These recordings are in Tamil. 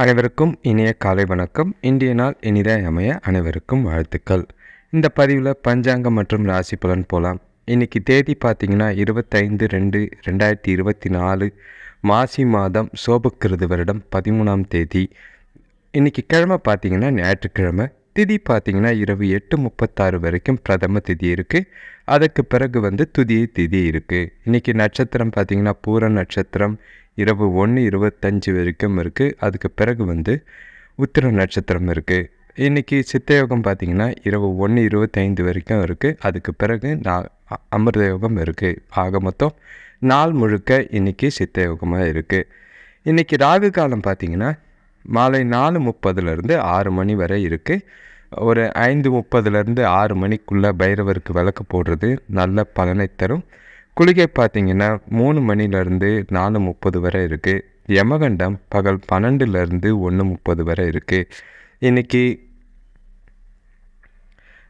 அனைவருக்கும் இனிய காலை வணக்கம். இன்றைய நாள் இனிதாய் அமைய அனைவருக்கும் வாழ்த்துக்கள். இந்த பதிவில் பஞ்சாங்கம் மற்றும் ராசி பலன் போகலாம் இன்றைக்கி தேதி பார்த்திங்கன்னா இருபத்தைந்து ரெண்டு ரெண்டாயிரத்தி இருபத்தி நாலு மாசி மாதம் சோபக்கிருது வருடம் பதிமூணாம் தேதி. இன்றைக்கி கிழமை பார்த்திங்கன்னா ஞாயிற்றுக்கிழமை. திதி பார்த்திங்கன்னா இரவு எட்டு முப்பத்தாறு வரைக்கும் பிரதம திதி இருக்குது அதுக்கு பிறகு வந்து துதி திதி இருக்குது இன்றைக்கி நட்சத்திரம் பார்த்திங்கன்னா பூர நட்சத்திரம் இரவு ஒன்று இருபத்தஞ்சி வரைக்கும் இருக்குது அதுக்கு பிறகு வந்து உத்திர நட்சத்திரம் இருக்குது இன்றைக்கி சித்தயோகம் பார்த்திங்கன்னா இரவு ஒன்று இருபத்தைந்து வரைக்கும் இருக்குது அதுக்கு பிறகு நான் அமிர்த யோகம் இருக்குது ஆக மொத்தம் நாள் முழுக்க இன்றைக்கி சித்தயோகமாக இருக்குது இன்றைக்கி ராகு காலம் பார்த்திங்கன்னா மாலை நாலு முப்பதுலேருந்து ஆறு மணி வரை இருக்குது ஒரு ஐந்து முப்பதுலேருந்து ஆறு மணிக்குள்ளே பைரவருக்கு விளக்கு போடுறது நல்ல பலனை தரும். குளிகை பார்த்திங்கன்னா மூணு மணிலேருந்து நாலு முப்பது வரை இருக்குது யமகண்டம் பகல் பன்னெண்டுலேருந்து ஒன்று முப்பது வரை இருக்குது இன்றைக்கி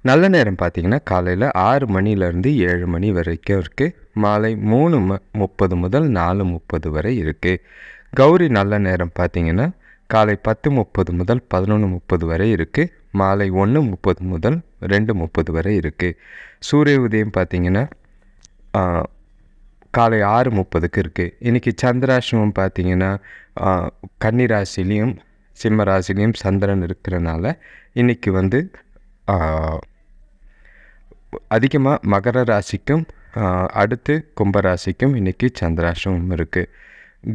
நல்ல நேரம் பார்த்திங்கன்னா காலையில் ஆறு மணிலேருந்து ஏழு மணி வரைக்கும் இருக்குது மாலை மூணு ம முப்பது முதல் நாலு முப்பது வரை இருக்குது கௌரி நல்ல நேரம் பார்த்திங்கன்னா காலை பத்து முப்பது முதல் பதினொன்று முப்பது வரை இருக்குது மாலை ஒன்று முப்பது முதல் ரெண்டு முப்பது வரை இருக்குது சூரிய உதயம் பார்த்திங்கன்னா காலை ஆறு முப்பதுக்கு இருக்குது இன்றைக்கி சந்திராசிரமம் பார்த்திங்கன்னா கன்னிராசிலையும் சிம்ம ராசிலையும் சந்திரன் இருக்கிறனால இன்றைக்கி வந்து அதிகமாக மகர ராசிக்கும் அடுத்து கும்பராசிக்கும் இன்றைக்கி சந்திராசிரமம் இருக்குது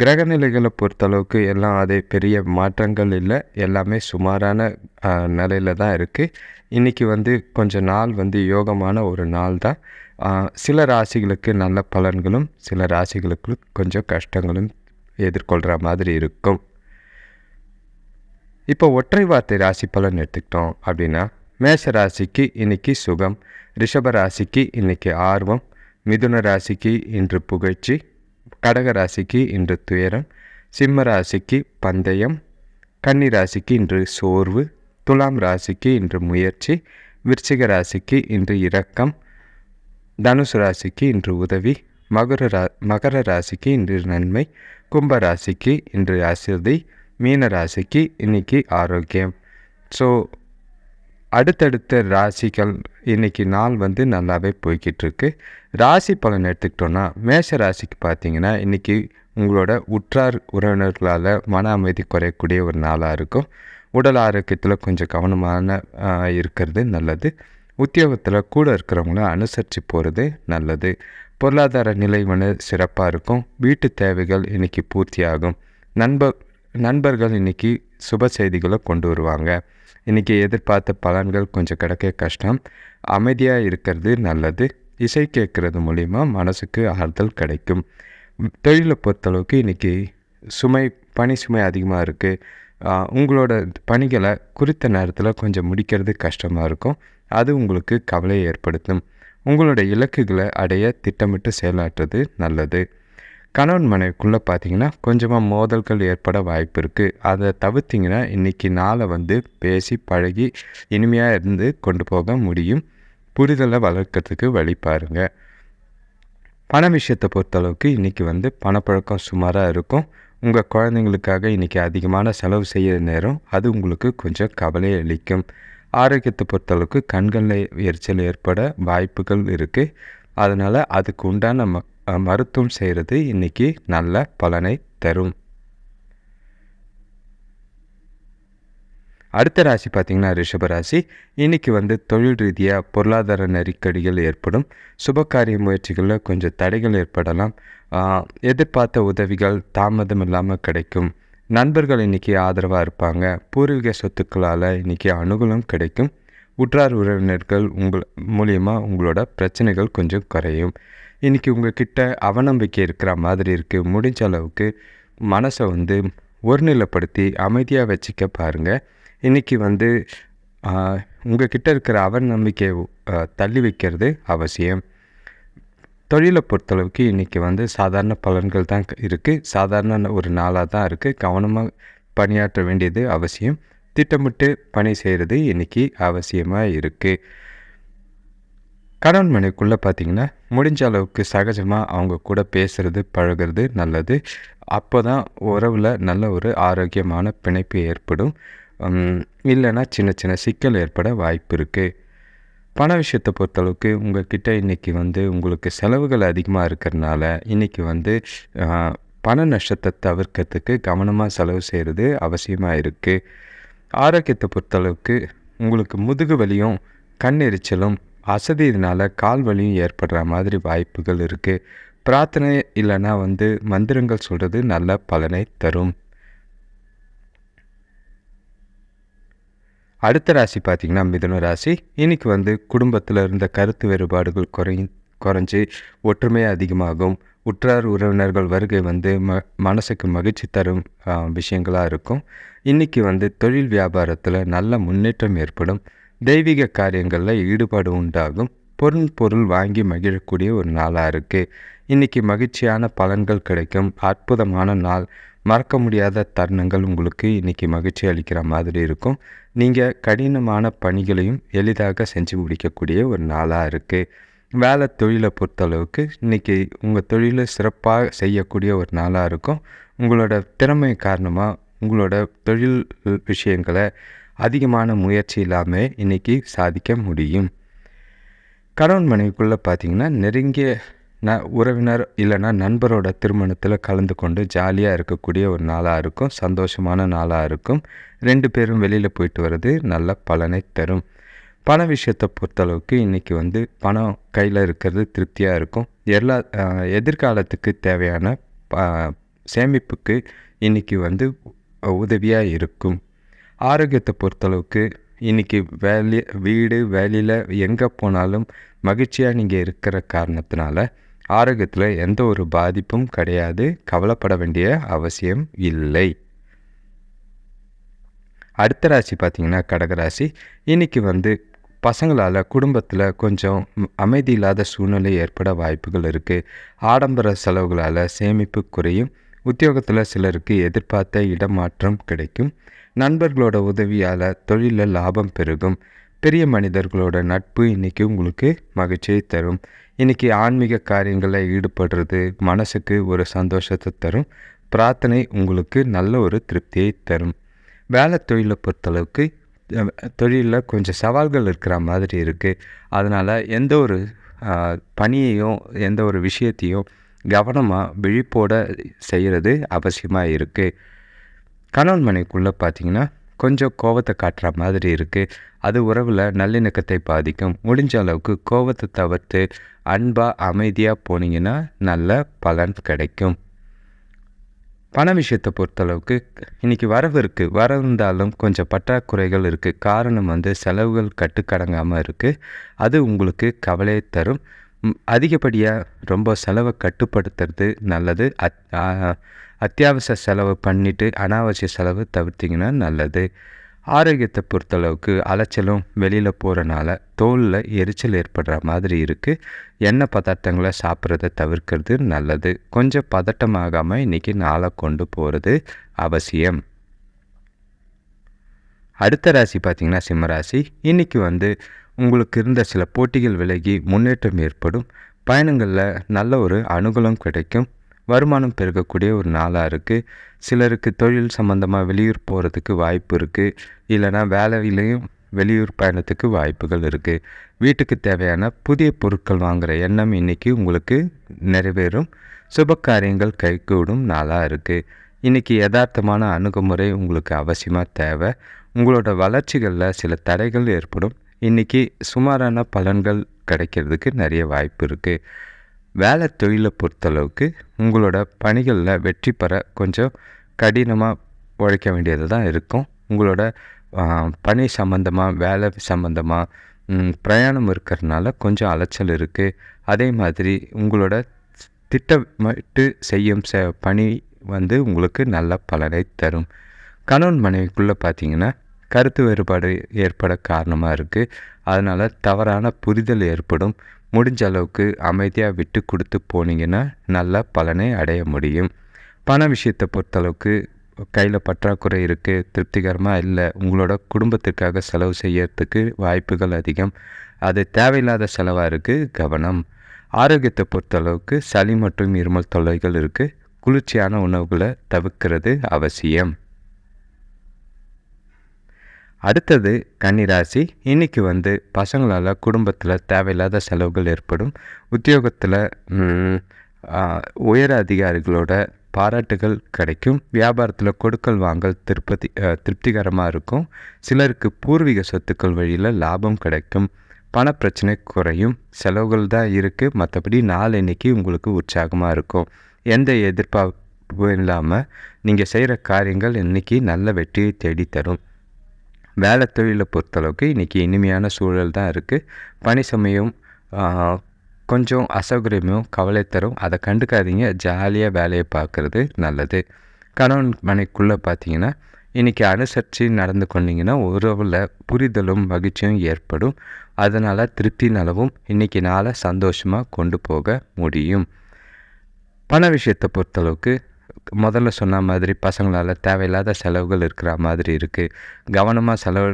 கிரகநிலைகளை பொறுத்தளவுக்கு எல்லாம் அதே பெரிய மாற்றங்கள் இல்லை. எல்லாமே சுமாரான நிலையில் தான் இருக்குது இன்றைக்கி வந்து கொஞ்சம் நாள் வந்து யோகமான ஒரு நாள் தான். சில ராசிகளுக்கு நல்ல பலன்களும் சில ராசிகளுக்கு கொஞ்சம் கஷ்டங்களும் எதிர்கொள்கிற மாதிரி இருக்கும். இப்போ ஒற்றை வார்த்தை ராசி பலன் எடுத்துக்கிட்டோம் அப்படின்னா மேஷ ராசிக்கு இன்றைக்கி சுகம் ரிஷப ராசிக்கு இன்றைக்கி ஆர்வம் மிதுன ராசிக்கு இன்று புகழ்ச்சி கடக ராசிக்கு இன்று துயரம் சிம்ம ராசிக்கு பந்தயம் கன்னி ராசிக்கு இன்று சோர்வு துலாம் ராசிக்கு இன்று முயற்சி விருச்சிக ராசிக்கு இன்று இரக்கம் தனுசு ராசிக்கு இன்று உதவி மகர ரா மகர ராசிக்கு இன்று நன்மை கும்ப ராசிக்கு இன்று அசிர்தி மீன ராசிக்கு இன்னைக்கு ஆரோக்கியம். ஸோ அடுத்தடுத்த ராசிகள் இன்றைக்கி நாள் வந்து நல்லாவே போய்கிட்டுருக்கு. ராசி பலன் எடுத்துக்கிட்டோன்னா மேஷ ராசிக்கு பார்த்தீங்கன்னா இன்றைக்கி உங்களோட உற்றார் உறவினர்களால் மன அமைதி குறையக்கூடிய ஒரு நாளாக இருக்கும். உடல் ஆரோக்கியத்தில் கொஞ்சம் கவனமான இருக்கிறது நல்லது. உத்தியோகத்தில் கூட இருக்கிறவங்கள அனுசரித்து போகிறது நல்லது. பொருளாதார நிலை வந்து சிறப்பாக இருக்கும். வீட்டு தேவைகள் இன்றைக்கி பூர்த்தியாகும். நண்பர் நண்பர்கள் இன்றைக்கி சுப செய்திகளை கொண்டு வருவாங்க. இன்றைக்கி எதிர்பார்த்த பலன்கள் கொஞ்சம் கிடைக்க கஷ்டம். அமைதியாக இருக்கிறது நல்லது. இசை கேட்குறது மூலிமா மனசுக்கு ஆறுதல் கிடைக்கும். தொழிலை பொறுத்தளவுக்கு இன்றைக்கி சுமை பனி சுமை அதிகமாக இருக்குது உங்களோட பணிகளை குறித்த நேரத்தில் கொஞ்சம் முடிக்கிறது கஷ்டமாக இருக்கும். அது உங்களுக்கு கவலையை ஏற்படுத்தும். உங்களுடைய இலக்குகளை அடைய திட்டமிட்டு செயலாற்றுறது நல்லது. கணவன் மனைவிக்குள்ளே பார்த்தீங்கன்னா கொஞ்சமாக மோதல்கள் ஏற்பட வாய்ப்பு இருக்குது அதை தவிர்த்திங்கன்னா இன்றைக்கி நாளை வந்து பேசி பழகி இனிமையாக இருந்து கொண்டு போக முடியும். புரிதலை வளர்க்கறதுக்கு வழி பாருங்கள் பண விஷயத்தை பொறுத்தளவுக்கு இன்றைக்கி வந்து பணப்பழக்கம் சுமாராக இருக்கும். உங்கள் குழந்தைங்களுக்காக இன்றைக்கி அதிகமான செலவு செய்கிற நேரம் அது உங்களுக்கு கொஞ்சம் கவலையை அளிக்கும். ஆரோக்கியத்தை பொறுத்தளவுக்கு கண்களில் எரிச்சல் ஏற்பட வாய்ப்புகள் இருக்குது அதனால் அதுக்கு உண்டான ம மருத்துவம் செய்கிறது இன்றைக்கி நல்ல பலனை தரும். அடுத்த ராசி பார்த்திங்கன்னா ரிஷபராசி இன்றைக்கி வந்து தொழில் ரீதியாக பொருளாதார நெருக்கடிகள் ஏற்படும். சுபகாரிய முயற்சிகளில் கொஞ்சம் தடைகள் ஏற்படலாம். எதிர்பார்த்த உதவிகள் தாமதம் இல்லாமல் கிடைக்கும். நண்பர்கள் இன்றைக்கி ஆதரவாக இருப்பாங்க. பூர்வீக சொத்துக்களால் இன்றைக்கி அனுகூலம் கிடைக்கும். உற்றார் உறவினர்கள் உங்கள் மூலியமாக உங்களோட பிரச்சனைகள் கொஞ்சம் குறையும். இன்றைக்கி உங்கள்கிட்ட அவநம்பிக்கை இருக்கிற மாதிரி இருக்குது முடிஞ்ச அளவுக்கு மனசை வந்து ஒருநிலைப்படுத்தி அமைதியாக வச்சுக்க பாருங்கள் இன்றைக்கி வந்து உங்கள்கிட்ட இருக்கிற அவநம்பிக்கையை தள்ளி வைக்கிறது அவசியம். தொழிலை பொறுத்தளவுக்கு இன்றைக்கி வந்து சாதாரண பலன்கள் தான் இருக்குது சாதாரண ஒரு நாளாக தான் இருக்குது கவனமாக பணியாற்ற வேண்டியது அவசியம். திட்டமிட்டு பணி செய்கிறது இன்றைக்கி அவசியமாக இருக்குது கணவன் மனைவிக்குள்ளே பார்த்திங்கன்னா முடிஞ்ச அளவுக்கு சகஜமாக அவங்க கூட பேசுகிறது பழகிறது நல்லது. அப்போ தான் உறவில் நல்ல ஒரு ஆரோக்கியமான பிணைப்பு ஏற்படும். இல்லைன்னா சின்ன சின்ன சிக்கல் ஏற்பட வாய்ப்பு இருக்குது பண விஷயத்தை பொறுத்தளவுக்கு உங்கள்கிட்ட இன்றைக்கி வந்து உங்களுக்கு செலவுகள் அதிகமாக இருக்கிறதுனால இன்றைக்கி வந்து பண நஷ்டத்தை தவிர்க்கிறதுக்கு கவனமாக செலவு செய்கிறது அவசியமாக இருக்குது ஆரோக்கியத்தை பொறுத்தளவுக்கு உங்களுக்கு முதுகு வலியும் கண் எரிச்சலும் அசதியினால் கால் வலியும் ஏற்படுற மாதிரி வாய்ப்புகள் இருக்குது பிரார்த்தனை இல்லைன்னா வந்து மந்திரங்கள் சொல்கிறது நல்ல பலனை தரும். அடுத்த ராசி பார்த்திங்கன்னா மிதுன ராசி. இன்னைக்கு வந்து குடும்பத்தில் இருந்த கருத்து வேறுபாடுகள் குறை குறைஞ்சி ஒற்றுமை அதிகமாகும். உற்றார் உறவினர்கள் வருகை வந்து ம மனசுக்கு மகிழ்ச்சி தரும் விஷயங்களாக இருக்கும். இன்றைக்கி வந்து தொழில் வியாபாரத்தில் நல்ல முன்னேற்றம் ஏற்படும். தெய்வீக காரியங்களில் ஈடுபாடு உண்டாகும். பொருள் பொருள் வாங்கி மகிழக்கூடிய ஒரு நாளாக இருக்குது இன்றைக்கி மகிழ்ச்சியான பலன்கள் கிடைக்கும். அற்புதமான நாள். மறக்க முடியாத தருணங்கள் உங்களுக்கு இன்றைக்கி மகிழ்ச்சி அளிக்கிற மாதிரி இருக்கும். நீங்கள் கடினமான பணிகளையும் எளிதாக செஞ்சு முடிக்கக்கூடிய ஒரு நாளாக இருக்குது வேலை தொழிலை பொறுத்தளவுக்கு இன்றைக்கி உங்கள் தொழிலை சிறப்பாக செய்யக்கூடிய ஒரு நாளாக இருக்கும். உங்களோட திறமை காரணமாக உங்களோட தொழில் விஷயங்களை அதிகமான முயற்சி இல்லாமல் இன்றைக்கி சாதிக்க முடியும். கணவன் மனைவிக்குள்ளே பார்த்தீங்கன்னா நெருங்கிய ந உறவினர் இல்லைன்னா நண்பரோட திருமணத்தில் கலந்து கொண்டு ஜாலியாக இருக்கக்கூடிய ஒரு நாளாக இருக்கும். சந்தோஷமான நாளாக இருக்கும். ரெண்டு பேரும் வெளியில் போயிட்டு வர்றது நல்ல பலனை தரும். பண விஷயத்தை பொறுத்தளவுக்கு இன்றைக்கி வந்து பணம் கையில் இருக்கிறது திருப்தியாக இருக்கும். எல்லா எதிர்காலத்துக்கு தேவையான ப- சேமிப்புக்கு இன்றைக்கி வந்து உதவியாக இருக்கும். ஆரோக்கியத்தை பொறுத்தளவுக்கு இன்றைக்கி வேலை வீடு வேலையில் எங்கே போனாலும் மகிழ்ச்சியாக நீங்கள் இருக்கிற காரணத்தினால ஆரோக்கியத்தில் எந்த ஒரு பாதிப்பும் கிடையாது. கவலைப்பட வேண்டிய அவசியம் இல்லை. அடுத்த ராசி பார்த்திங்கன்னா கடகராசி இன்றைக்கி வந்து பசங்களால் குடும்பத்தில் கொஞ்சம் அமைதி இல்லாத சூழ்நிலை ஏற்பட வாய்ப்புகள் இருக்குது ஆடம்பர செலவுகளால் சேமிப்பு குறையும். உத்தியோகத்தில் சிலருக்கு எதிர்பார்த்த இடமாற்றம் கிடைக்கும். நண்பர்களோட உதவியால் தொழிலில் லாபம் பெருகும். பெரிய மனிதர்களோட நட்பு இன்றைக்கி உங்களுக்கு மகிழ்ச்சியை தரும். இன்றைக்கி ஆன்மீக காரியங்களில் ஈடுபடுறது மனசுக்கு ஒரு சந்தோஷத்தை தரும். பிரார்த்தனை உங்களுக்கு நல்ல ஒரு திருப்தியை தரும். வேலை தொழிலை பொறுத்தளவுக்கு தொழிலில் கொஞ்சம் சவால்கள் இருக்கிற மாதிரி இருக்குது அதனால் எந்த ஒரு பணியையும் எந்த ஒரு விஷயத்தையும் கவனமாக விழிப்போட செய்கிறது அவசியமாக இருக்குது கணவன் மனைக்குள்ளே பார்த்திங்கன்னா கொஞ்சம் கோவத்தை காட்டுற மாதிரி இருக்குது அது உறவில் நல்லிணக்கத்தை பாதிக்கும். முடிஞ்ச அளவுக்கு கோவத்தை தவிர்த்து அன்பாக அமைதியாக போனீங்கன்னா நல்ல பலன் கிடைக்கும். பண விஷயத்தை பொறுத்தளவுக்கு இன்றைக்கி வரவு இருக்குது வரவு இருந்தாலும் கொஞ்சம் பற்றாக்குறைகள் இருக்குது காரணம் வந்து செலவுகள் கட்டுக்கடங்காமல் இருக்குது அது உங்களுக்கு கவலையை தரும். அதிகப்படியாக ரொம்ப செலவை கட்டுப்படுத்துறது நல்லது. அத் அத்தியாவசிய செலவு பண்ணிவிட்டு அனாவசிய செலவு தவிர்த்திங்கன்னா நல்லது. ஆரோக்கியத்தை பொறுத்தளவுக்கு அலைச்சலும் வெளியில் போகிறனால தோலில் எரிச்சல் ஏற்படுற மாதிரி இருக்குது எண்ணெய் பதார்த்தங்களை சாப்பிட்றத தவிர்க்கிறது நல்லது. கொஞ்சம் பதட்டமாகாமல் இன்றைக்கி நாளை கொண்டு போகிறது அவசியம். அடுத்த ராசி பார்த்திங்கன்னா சிம்மராசி இன்றைக்கி வந்து உங்களுக்கு இருந்த சில போட்டிகள் விலகி முன்னேற்றம் ஏற்படும். பயணங்களில் நல்ல ஒரு அனுகூலம் கிடைக்கும். வருமானம் பெருகக்கூடிய ஒரு நாளாக இருக்குது சிலருக்கு தொழில் சம்மந்தமாக வெளியூர் போகிறதுக்கு வாய்ப்பு இருக்குது இல்லைன்னா வேலையிலையும் வெளியூர் பயணத்துக்கு வாய்ப்புகள் இருக்குது வீட்டுக்கு தேவையான புதிய பொருட்கள் வாங்குகிற எண்ணம் இன்றைக்கி உங்களுக்கு நிறைவேறும். சுப காரியங்கள் கைகூடும் நாளாக இருக்குது இன்றைக்கி யதார்த்தமான அணுகுமுறை உங்களுக்கு அவசியமாக தேவை. உங்களோட வளர்ச்சிகளில் சில தடைகள் ஏற்படும். இன்றைக்கி சுமாரான பலன்கள் கிடைக்கிறதுக்கு நிறைய வாய்ப்பு இருக்குது வேலை தொழிலை பொறுத்தளவுக்கு உங்களோட பணிகளில் வெற்றி பெற கொஞ்சம் கடினமாக உழைக்க வேண்டியது தான் இருக்கும். உங்களோட பணி சம்மந்தமாக வேலை சம்மந்தமாக பிரயாணம் இருக்கிறதுனால கொஞ்சம் அலைச்சல் இருக்குது அதே மாதிரி உங்களோட திட்டமிட்டு செய்யும் ச பணி வந்து உங்களுக்கு நல்ல பலனை தரும். கணவன் மனைவிக்குள்ளே பார்த்தீங்கன்னா கருத்து வேறுபாடு ஏற்பட காரணமாக இருக்குது அதனால் தவறான புரிதல் ஏற்படும். முடிஞ்ச அளவுக்கு அமைதியாக விட்டு கொடுத்து போனீங்கன்னா நல்ல பலனை அடைய முடியும். பண விஷயத்தை பொறுத்தளவுக்கு கையில் பற்றாக்குறை இருக்குது திருப்திகரமாக இல்லை உங்களோட குடும்பத்திற்காக செலவு செய்யறதுக்கு வாய்ப்புகள் அதிகம். அது தேவையில்லாத செலவாக இருக்குது கவனம். ஆரோக்கியத்தை பொறுத்தளவுக்கு சளி மற்றும் இருமல் தொல்லைகள் இருக்குது குளிர்ச்சியான உணவுகளை தவிர்க்கிறது அவசியம். அடுத்தது கன்னிராசி. இன்னைக்கு வந்து பசங்களால் குடும்பத்தில் தேவையில்லாத செலவுகள் ஏற்படும். உத்தியோகத்தில் உயர உயர் அதிகாரிகளோட பாராட்டுகள் கிடைக்கும். வியாபாரத்தில் கொடுக்கல் வாங்கல் திருப்பதி திருப்திகரமாக இருக்கும். சிலருக்கு பூர்வீக சொத்துக்கள் வழியில் லாபம் கிடைக்கும். பணப்பிரச்சனை குறையும். செலவுகள் தான் இருக்குது மற்றபடி நாள் இன்னைக்கு உங்களுக்கு உற்சாகமாக இருக்கும். எந்த எதிர்பார்ப்பும் இல்லாமல் நீங்கள் செய்கிற காரியங்கள் இன்றைக்கி நல்ல வெற்றியை தேடித்தரும். வேலை தொழிலை பொறுத்தளவுக்கு இன்றைக்கி இனிமையான சூழல் தான் இருக்குது பணி சமயம் கொஞ்சம் அசௌகரியமும் கவலை தரும் அதை கண்டுக்காதீங்க. ஜாலியாக வேலையை பார்க்குறது நல்லது. கணவன் மனைக்குள்ளே பார்த்தீங்கன்னா இன்றைக்கி அனுசரித்து நடந்து கொண்டீங்கன்னா உறவில் புரிதலும் மகிழ்ச்சியும் ஏற்படும். அதனால் திருப்தி நலவும் இன்றைக்கி நாளை சந்தோஷமாக கொண்டு போக முடியும். பண விஷயத்தை பொறுத்தளவுக்கு முதல்ல சொன்ன மாதிரி பசங்களால் தேவையில்லாத செலவுகள் இருக்கிற மாதிரி இருக்குது கவனமாக செலவு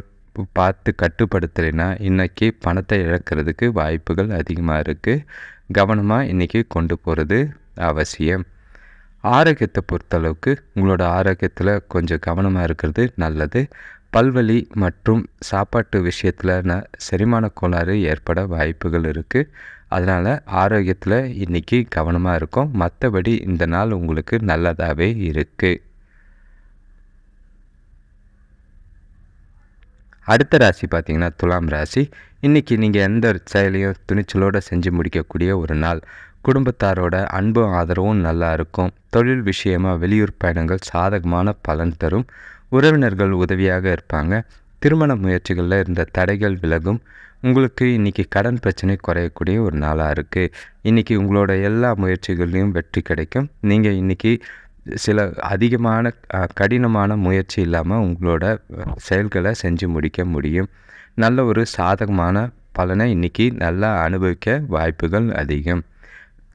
பார்த்து கட்டுப்படுத்தலைன்னா இன்றைக்கி பணத்தை இழக்கிறதுக்கு வாய்ப்புகள் அதிகமாக இருக்குது கவனமாக இன்றைக்கி கொண்டு போகிறது அவசியம். ஆரோக்கியத்தை பொறுத்தளவுக்கு உங்களோட ஆரோக்கியத்தில் கொஞ்சம் கவனமாக இருக்கிறது நல்லது. பல்வலி மற்றும் சாப்பாட்டு விஷயத்தில் ந செரிமான கோளாறு ஏற்பட வாய்ப்புகள் இருக்குது அதனால் ஆரோக்கியத்தில் இன்றைக்கி கவனமாக இருக்கும். மற்றபடி இந்த நாள் உங்களுக்கு நல்லதாகவே இருக்குது அடுத்த ராசி பார்த்தீங்கன்னா துலாம் ராசி. இன்றைக்கி நீங்கள் எந்த ஒரு செயலையும் துணிச்சலோடு செஞ்சு முடிக்கக்கூடிய ஒரு நாள். குடும்பத்தாரோட அன்பும் ஆதரவும் நல்லா இருக்கும். தொழில் விஷயமாக வெளியூர் பயணங்கள் சாதகமான பலன் தரும். உறவினர்கள் உதவியாக இருப்பாங்க. திருமண முயற்சிகளில் இருந்த தடைகள் விலகும். உங்களுக்கு இன்றைக்கி கடன் பிரச்சனை குறையக்கூடிய ஒரு நாளாக இருக்குது இன்றைக்கி உங்களோட எல்லா முயற்சிகள்லையும் வெற்றி கிடைக்கும். நீங்கள் இன்றைக்கி சில அதிகமான கடினமான முயற்சி இல்லாமல் உங்களோட செயல்களை செஞ்சு முடிக்க முடியும். நல்ல ஒரு சாதகமான பலனை இன்றைக்கி நல்லா அனுபவிக்க வாய்ப்புகள் அதிகம்.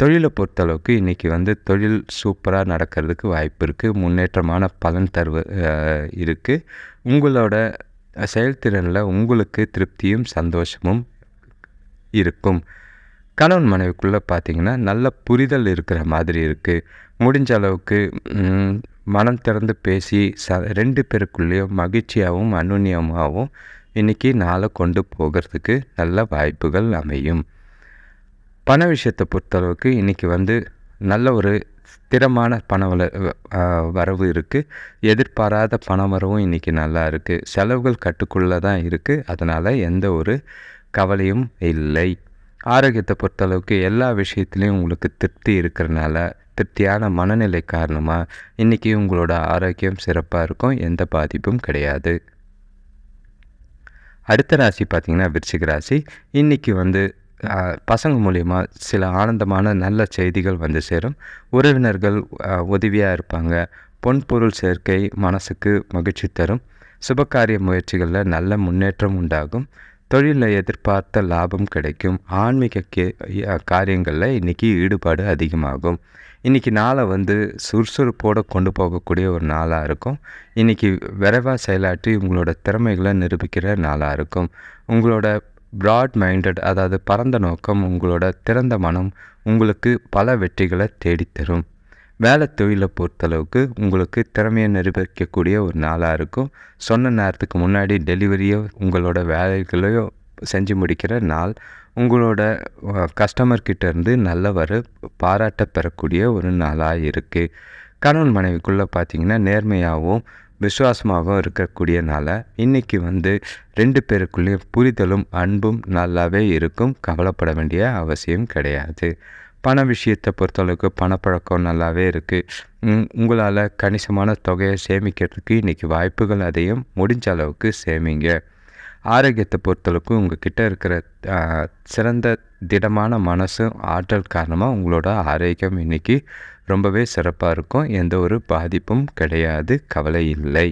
தொழிலை பொறுத்தளவுக்கு இன்றைக்கி வந்து தொழில் சூப்பராக நடக்கிறதுக்கு வாய்ப்பு இருக்குது முன்னேற்றமான பலன் தருவ இருக்குது உங்களோட செயல்திறனில் உங்களுக்கு திருப்தியும் சந்தோஷமும் இருக்கும். கணவன் மனைவிக்குள்ளே பார்த்தீங்கன்னா நல்ல புரிதல் இருக்கிற மாதிரி இருக்குது முடிஞ்ச அளவுக்கு மனம் திறந்து பேசி ச ரெண்டு பேருக்குள்ளேயும் மகிழ்ச்சியாகவும் அனுன்யமாகவும் இன்றைக்கி நாளை கொண்டு போகிறதுக்கு நல்ல வாய்ப்புகள் அமையும். பண விஷயத்தை பொறுத்தளவுக்கு இன்றைக்கி வந்து நல்ல ஒரு ஸ்திரமான பண வள வரவு இருக்குது எதிர்பாராத பண வரவும் இன்றைக்கி நல்லா இருக்குது செலவுகள் கட்டுக்குள்ளே தான் இருக்குது அதனால் எந்த ஒரு கவலையும் இல்லை. ஆரோக்கியத்தை பொறுத்தளவுக்கு எல்லா விஷயத்துலேயும் உங்களுக்கு திருப்தி இருக்கிறனால திருப்தியான மனநிலை காரணமாக இன்றைக்கி உங்களோட ஆரோக்கியம் சிறப்பாக இருக்கும். எந்த பாதிப்பும் கிடையாது. அடுத்த ராசி பார்த்திங்கன்னா விருச்சிக ராசி. இன்றைக்கி வந்து பசங்க மூலிமா சில ஆனந்தமான நல்ல செய்திகள் வந்து சேரும். உறவினர்கள் உதவியாக இருப்பாங்க. பொன்பொருள் சேர்க்கை மனசுக்கு மகிழ்ச்சி தரும். சுபகாரிய முயற்சிகளில் நல்ல முன்னேற்றம் உண்டாகும். தொழிலில் எதிர்பார்த்த லாபம் கிடைக்கும். ஆன்மீக கே காரியங்களில் இன்றைக்கி ஈடுபாடு அதிகமாகும். இன்றைக்கி நாளை வந்து சுறுசுறுப்போடு கொண்டு போகக்கூடிய ஒரு நாளாக இருக்கும். இன்றைக்கி விரைவாக செயலாற்றி உங்களோட திறமைகளை நிரூபிக்கிற நாளாக இருக்கும். உங்களோட ப்ராட் மைண்டட் அதாவது பரந்த நோக்கம் உங்களோட திறந்த மனம் உங்களுக்கு பல வெற்றிகளை தேடித்தரும். வேலை தொழிலை பொறுத்தளவுக்கு உங்களுக்கு திறமையை நிரூபிக்கக்கூடிய ஒரு நாளாக இருக்கும். சொன்ன நேரத்துக்கு முன்னாடி டெலிவரியோ உங்களோட வேலைகளையோ செஞ்சு முடிக்கிற நாள் உங்களோட கஸ்டமர்கிட்டேருந்து இருந்து நல்ல வர பாராட்ட பெறக்கூடிய ஒரு நாளாக இருக்குது கணவன் மனைவிக்குள்ளே பார்த்தீங்கன்னா நேர்மையாகவும் விசுவாசமாகவும் இருக்கக்கூடியனால இன்றைக்கி வந்து ரெண்டு பேருக்குள்ளேயும் புரிதலும் அன்பும் நல்லாவே இருக்கும். கவலைப்பட வேண்டிய அவசியம் கிடையாது. பண விஷயத்தை பொறுத்தளவுக்கு பணப்பழக்கம் நல்லாவே இருக்குது உங்களால் கணிசமான தொகையை சேமிக்கிறதுக்கு இன்றைக்கி வாய்ப்புகள் அதையும் முடிஞ்ச அளவுக்கு சேமிங்க. ஆரோக்கியத்தை பொறுத்தளவுக்கு உங்கக்கிட்ட இருக்கிற சிறந்த திடமான மனசும் ஆற்றல் காரணமாக உங்களோட ஆரோக்கியம் இன்றைக்கி ரொம்பவே சிறப்பாக இருக்கும். எந்த ஒரு பாதிப்பும் கிடையாது. கவலை இல்லை.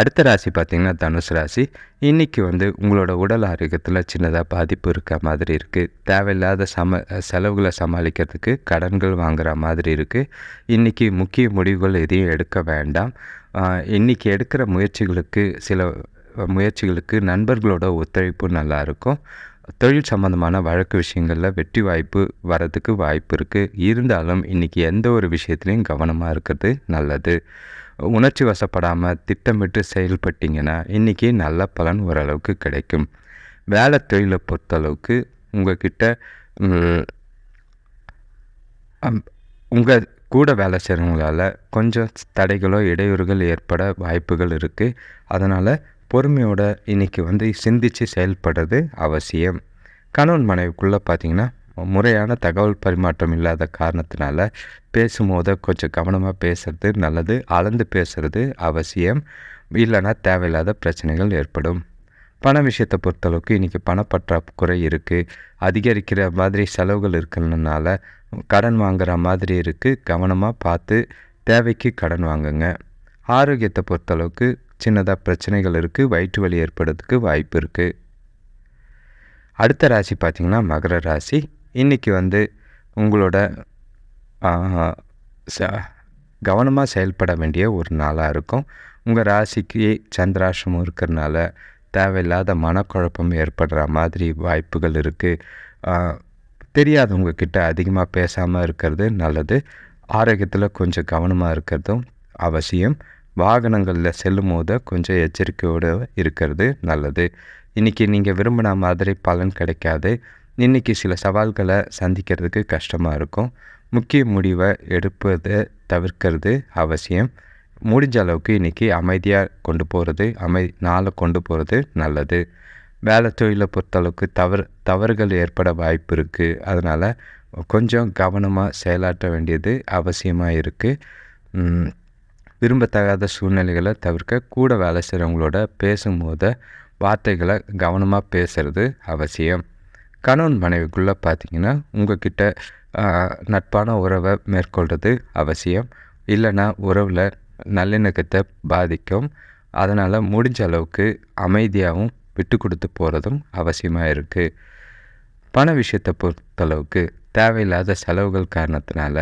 அடுத்த ராசி பார்த்திங்கன்னா தனுசு ராசி. இன்றைக்கி வந்து உங்களோட உடல் ஆரோக்கியத்தில் சின்னதாக பாதிப்பு இருக்க மாதிரி இருக்குது தேவையில்லாத சம செலவுகளை சமாளிக்கிறதுக்கு கடன்கள் வாங்குகிற மாதிரி இருக்குது இன்றைக்கி முக்கிய முடிவுகள் எதையும் எடுக்க வேண்டாம். இன்றைக்கி எடுக்கிற முயற்சிகளுக்கு சில முயற்சிகளுக்கு நண்பர்களோட ஒத்துழைப்பு நல்லாயிருக்கும் தொழில் சம்மந்தமான வழக்கு விஷயங்களில் வெற்றி வாய்ப்பு வரதுக்கு வாய்ப்பு இருக்குது இருந்தாலும் இன்றைக்கி எந்த ஒரு விஷயத்துலையும் கவனமாக இருக்கிறது நல்லது. உணர்ச்சி வசப்படாமல் திட்டமிட்டு செயல்பட்டிங்கன்னா இன்றைக்கி நல்ல பலன் ஓரளவுக்கு கிடைக்கும். வேலை தொழிலை பொறுத்தளவுக்கு உங்கள்கிட்ட உங்கள் கூட வேலை செய்கிறவங்களால கொஞ்சம் தடைகளோ இடையூறுகள் ஏற்பட வாய்ப்புகள் இருக்குது அதனால் பொறுமையோடு இன்றைக்கி வந்து சிந்தித்து செயல்படுறது அவசியம். கணவன் மனைவிக்குள்ளே பார்த்திங்கன்னா முறையான தகவல் பரிமாற்றம் இல்லாத காரணத்தினால பேசும்போது கொஞ்சம் கவனமாக பேசுகிறது நல்லது அளந்து பேசுகிறது அவசியம். இல்லைன்னா தேவையில்லாத பிரச்சனைகள் ஏற்படும். பண விஷயத்தை பொறுத்தளவுக்கு இன்றைக்கி பணப்பற்றாக்குறை இருக்குது அதிகரிக்கிற மாதிரி செலவுகள் இருக்கிறதுனால கடன் வாங்குகிற மாதிரி இருக்குது கவனமாக பார்த்து தேவைக்கு கடன் வாங்குங்க. ஆரோக்கியத்தை பொறுத்தளவுக்கு சின்னதாக பிரச்சனைகள் இருக்குது வயிற்று வலி ஏற்படுறதுக்கு வாய்ப்பு இருக்குது அடுத்த ராசி பார்த்திங்கன்னா மகர ராசி. இன்றைக்கி வந்து உங்களோட ச கவனமாக செயல்பட வேண்டிய ஒரு நாளாக இருக்கும். உங்கள் ராசிக்கு சந்திராசிரமம் இருக்கிறனால தேவையில்லாத மனக்குழப்பம் ஏற்படுற மாதிரி வாய்ப்புகள் இருக்குது தெரியாதவங்க கிட்ட அதிகமாக பேசாமல் இருக்கிறது நல்லது. ஆரோக்கியத்தில் கொஞ்சம் கவனமாக இருக்கிறதும் அவசியம். வாகனங்களில் செல்லும் போது கொஞ்சம் எச்சரிக்கையோடு இருக்கிறது நல்லது. இன்றைக்கி நீங்கள் விரும்பின மாதிரி பலன் கிடைக்காது. இன்றைக்கி சில சவால்களை சந்திக்கிறதுக்கு கஷ்டமாக இருக்கும். முக்கிய முடிவை எடுப்பதை தவிர்க்கிறது அவசியம். முடிஞ்ச அளவுக்கு இன்றைக்கி அமைதியாக கொண்டு போகிறது அமை நாளை கொண்டு போகிறது நல்லது. வேலை தொழிலை பொறுத்தளவுக்கு தவறு தவறுகள் ஏற்பட வாய்ப்பு இருக்குது அதனால் கொஞ்சம் கவனமாக செயலாற்ற வேண்டியது அவசியமாக இருக்குது விரும்பத்தகாத சூழ்நிலைகளை தவிர்க்க கூட வேலை செய்கிறவங்களோட பேசும்போது வார்த்தைகளை கவனமாக பேசுகிறது அவசியம். கணவன் மனைவிக்குள்ளே பார்த்தீங்கன்னா உங்ககிட்ட நட்பான உறவை மேற்கொள்கிறது அவசியம். இல்லைன்னா உறவில் நல்லிணக்கத்தை பாதிக்கும். அதனால் முடிஞ்ச அளவுக்கு அமைதியாகவும் விட்டு கொடுத்து போகிறதும் அவசியமாக இருக்குது பண விஷயத்தை பொறுத்தளவுக்கு தேவையில்லாத செலவுகள் காரணத்தினால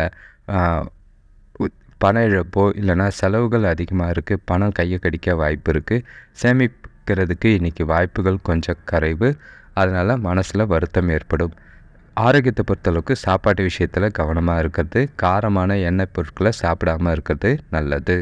பண இழப்போ இல்லைனா செலவுகள் அதிகமாக இருக்குது பணம் கையை கடிக்க வாய்ப்பு இருக்குது சேமிக்கிறதுக்கு இன்றைக்கி வாய்ப்புகள் கொஞ்சம் கரைவு. அதனால் மனசில் வருத்தம் ஏற்படும். ஆரோக்கியத்தை பொறுத்தளவுக்கு சாப்பாட்டு விஷயத்தில் கவனமாக இருக்கிறது. காரமான எண்ணெய் பொருட்களை சாப்பிடாமல் இருக்கிறது நல்லது.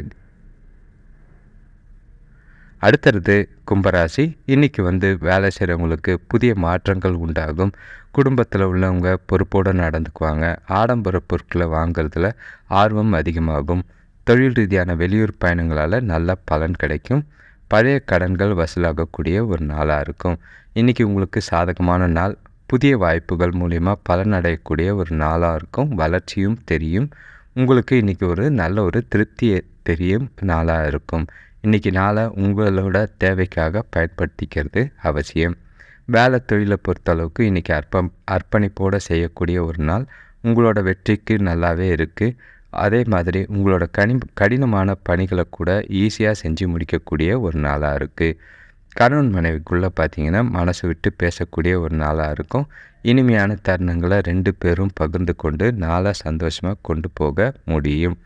அடுத்தடுத்து கும்பராசி இன்றைக்கி வந்து வேலை செய்கிறவங்களுக்கு புதிய மாற்றங்கள் உண்டாகும். குடும்பத்தில் உள்ளவங்க பொறுப்போடு நடந்துக்குவாங்க. ஆடம்பர பொருட்களை வாங்கிறதுல ஆர்வம் அதிகமாகும். தொழில் ரீதியான வெளியூர் பயணங்களால் நல்ல பலன் கிடைக்கும். பழைய கடன்கள் வசூலாகக்கூடிய ஒரு நாளாக இருக்கும். இன்றைக்கி உங்களுக்கு சாதகமான நாள். புதிய வாய்ப்புகள் மூலிமா பலனடையக்கூடிய ஒரு நாளாக இருக்கும். வளர்ச்சியும் தெரியும். உங்களுக்கு இன்றைக்கி ஒரு நல்ல ஒரு திருப்தியை தெரியும். நாளாக இருக்கும். இன்றைக்கி நாளை உங்களோட தேவைக்காக பயன்படுத்திக்கிறது அவசியம். வேலை தொழிலை பொறுத்தளவுக்கு இன்றைக்கி அர்ப்பம் அர்ப்பணிப்போடு செய்யக்கூடிய ஒரு நாள் உங்களோட வெற்றிக்கு நல்லாவே இருக்குது அதே மாதிரி உங்களோட கனி கடினமான பணிகளை கூட ஈஸியாக செஞ்சு முடிக்கக்கூடிய ஒரு நாளாக இருக்குது கணவன் மனைவிக்குள்ளே பார்த்தீங்கன்னா மனசு விட்டு பேசக்கூடிய ஒரு நாளாக இருக்கும். இனிமையான தருணங்களை ரெண்டு பேரும் பகிர்ந்து கொண்டு நாளாக சந்தோஷமாக கொண்டு போக முடியும்.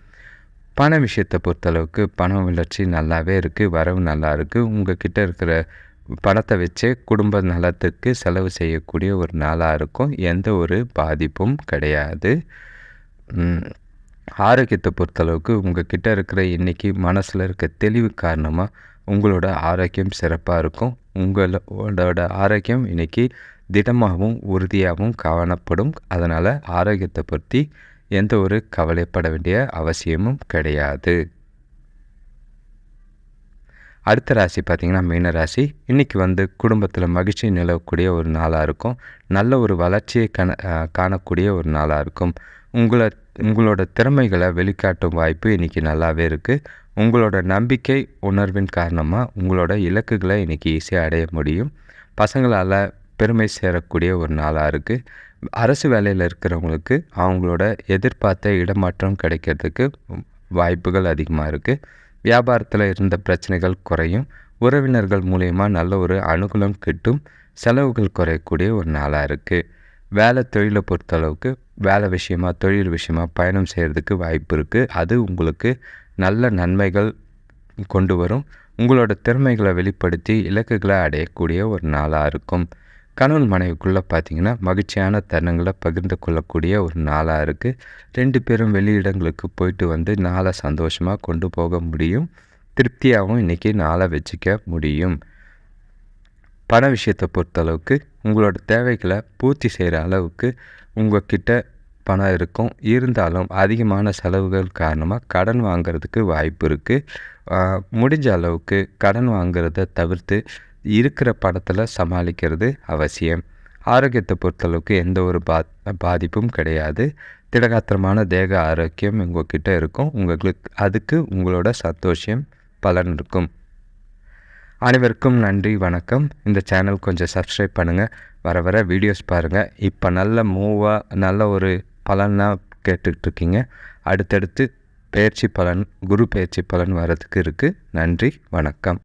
பண விஷயத்தை பொறுத்தளவுக்கு பண வளர்ச்சி நல்லாவே இருக்குது வரவு நல்லா இருக்குது உங்கள் கிட்டே இருக்கிற பணத்தை வச்சு குடும்ப நலத்துக்கு செலவு செய்யக்கூடிய ஒரு நாளாக இருக்கும். எந்த ஒரு பாதிப்பும் கிடையாது. ஆரோக்கியத்தை பொறுத்தளவுக்கு உங்கள் கிட்டே இருக்கிற இன்றைக்கி மனசில் இருக்க தெளிவு காரணமாக உங்களோட ஆரோக்கியம் சிறப்பாக இருக்கும். உங்களோட ஆரோக்கியம் இன்றைக்கி திடமாகவும் உறுதியாகவும் காணப்படும். அதனால் ஆரோக்கியத்தை பற்றி எந்த ஒரு கவலைப்பட வேண்டிய அவசியமும் கிடையாது. அடுத்த ராசி பார்த்திங்கன்னா மீன ராசி. இன்றைக்கி வந்து குடும்பத்தில் மகிழ்ச்சி நிலவக்கூடிய ஒரு நாளாக இருக்கும். நல்ல ஒரு வளர்ச்சியை கண காணக்கூடிய ஒரு நாளாக இருக்கும். உங்களை உங்களோட திறமைகளை வெளிக்காட்டும் வாய்ப்பு இன்றைக்கி நல்லாவே இருக்குது உங்களோட நம்பிக்கை உணர்வின் காரணமாக உங்களோட இலக்குகளை இன்றைக்கி ஈஸியாக அடைய முடியும். பசங்களால் பெருமை சேரக்கூடிய ஒரு நாளாக இருக்குது அரசு வேலையில் இருக்கிறவங்களுக்கு அவங்களோட எதிர்பார்த்த இடமாற்றம் கிடைக்கிறதுக்கு வாய்ப்புகள் அதிகமாக இருக்குது வியாபாரத்தில் இருந்த பிரச்சனைகள் குறையும். உறவினர்கள் மூலயமா நல்ல ஒரு அனுகூலம் கிட்டும். செலவுகள் குறையக்கூடிய ஒரு நாளாக இருக்குது வேலை தொழிலை பொறுத்தளவுக்கு வேலை விஷயமா தொழில் விஷயமா பயணம் செய்கிறதுக்கு வாய்ப்பு இருக்குது அது உங்களுக்கு நல்ல நன்மைகள் கொண்டு வரும். உங்களோட திறமைகளை வெளிப்படுத்தி இலக்குகளை அடையக்கூடிய ஒரு நாளாக இருக்கும். கணவன் மனைவிக்குள்ளே பார்த்தீங்கன்னா மகிழ்ச்சியான தருணங்களை பகிர்ந்து கொள்ளக்கூடிய ஒரு நாளாக இருக்குது ரெண்டு பேரும் வெளியிடங்களுக்கு போயிட்டு வந்து நாளை சந்தோஷமாக கொண்டு போக முடியும். திருப்தியாகவும் இன்றைக்கி நாளை வச்சுக்க முடியும். பண விஷயத்தை பொறுத்தளவுக்கு உங்களோட தேவைகளை பூர்த்தி செய்கிற அளவுக்கு உங்கள்கிட்ட பணம் இருக்கும். இருந்தாலும் அதிகமான செலவுகள் காரணமாக கடன் வாங்கிறதுக்கு வாய்ப்பு இருக்குது முடிஞ்ச அளவுக்கு கடன் வாங்கிறத தவிர்த்து இருக்கிற பணத்தில் சமாளிக்கிறது அவசியம். ஆரோக்கியத்தை பொறுத்தளவுக்கு எந்த ஒரு பா பாதிப்பும் கிடையாது. திடகாத்திரமான தேக ஆரோக்கியம் உங்கள்கிட்ட இருக்கும். உங்களுக்கு அதுக்கு உங்களோட சந்தோஷம் பலன் இருக்கும். அனைவருக்கும் நன்றி வணக்கம். இந்த சேனல் கொஞ்சம் சப்ஸ்கிரைப் பண்ணுங்கள் வர வர வீடியோஸ் பாருங்கள் இப்போ நல்ல மூவாக நல்ல ஒரு பலனாக கேட்டுட்ருக்கீங்க. அடுத்தடுத்து பயிற்சி பலன் குரு பயிற்சி பலன் வரதுக்கு இருக்குது நன்றி வணக்கம்.